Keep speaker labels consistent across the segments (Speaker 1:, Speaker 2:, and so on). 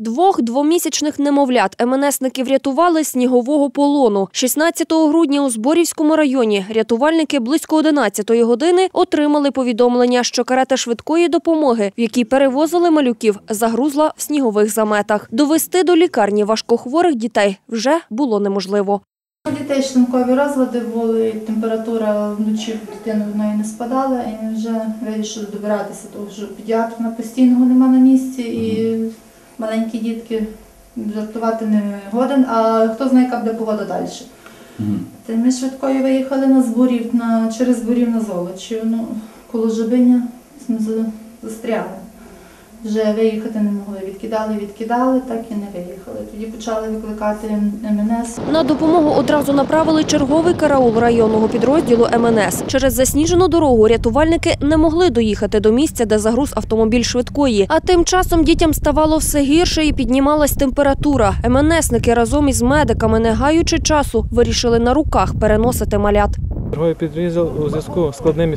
Speaker 1: Двох двомісячних немовлят МНСники врятували снігового полону. 16 грудня у Зборівському районі рятувальники близько 11 години отримали повідомлення, що карета швидкої допомоги, в якій перевозили малюків, загрузла в снігових заметах. Довести до лікарні важкохворих дітей вже було неможливо.
Speaker 2: У дітей шлункові розлади були, температура вночі в в неї не спадала, і вже вирішили добиратися, тому що педіатра постійного нема на місці, і маленькі дітки жартувати не годен, а хто знає, яка буде погода далі. Та ми швидкою виїхали на зборів, на, через зборів на золочі, Ну, коло Жабиня ми застряли. Вже виїхати не могли. Відкидали, відкидали, так і не виїхали. Тоді почали викликати МНС.
Speaker 1: На допомогу одразу направили черговий караул районного підрозділу МНС. Через засніжену дорогу рятувальники не могли доїхати до місця, де загруз автомобіль швидкої. А тим часом дітям ставало все гірше і піднімалась температура. МНСники разом із медиками, не гаючи часу, вирішили на руках переносити малят.
Speaker 3: Черговий підрізал у зв'язку з складними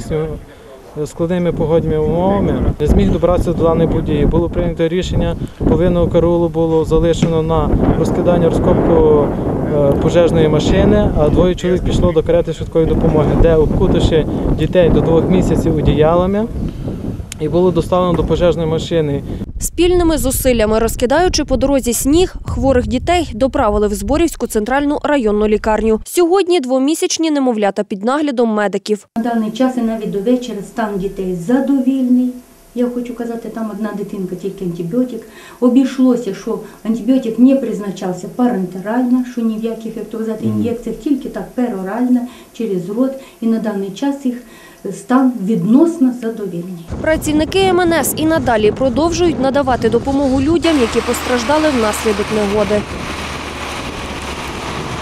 Speaker 3: складними погодніми умовами не зміг добратися до даної події. Було прийнято рішення, половину караулу було залишено на розкидання розкопку е, пожежної машини, а двоє чоловік пішло до карети швидкої допомоги, де обкутавши дітей до двох місяців одіялами, і було доставлено до пожежної машини.
Speaker 1: Спільними зусиллями, розкидаючи по дорозі сніг, хворих дітей доправили в Зборівську центральну районну лікарню. Сьогодні двомісячні немовлята під наглядом медиків.
Speaker 4: На даний час і навіть до вечора стан дітей задовільний. Я хочу казати, там одна дитинка, тільки антибіотик. Обійшлося, що антибіотик не призначався парентерально, що ні в яких, як то казати, ін'єкціях, тільки так перорально, через рот. І на даний час їх стан відносно задовільний.
Speaker 1: Працівники МНС і надалі продовжують надавати допомогу людям, які постраждали внаслідок негоди.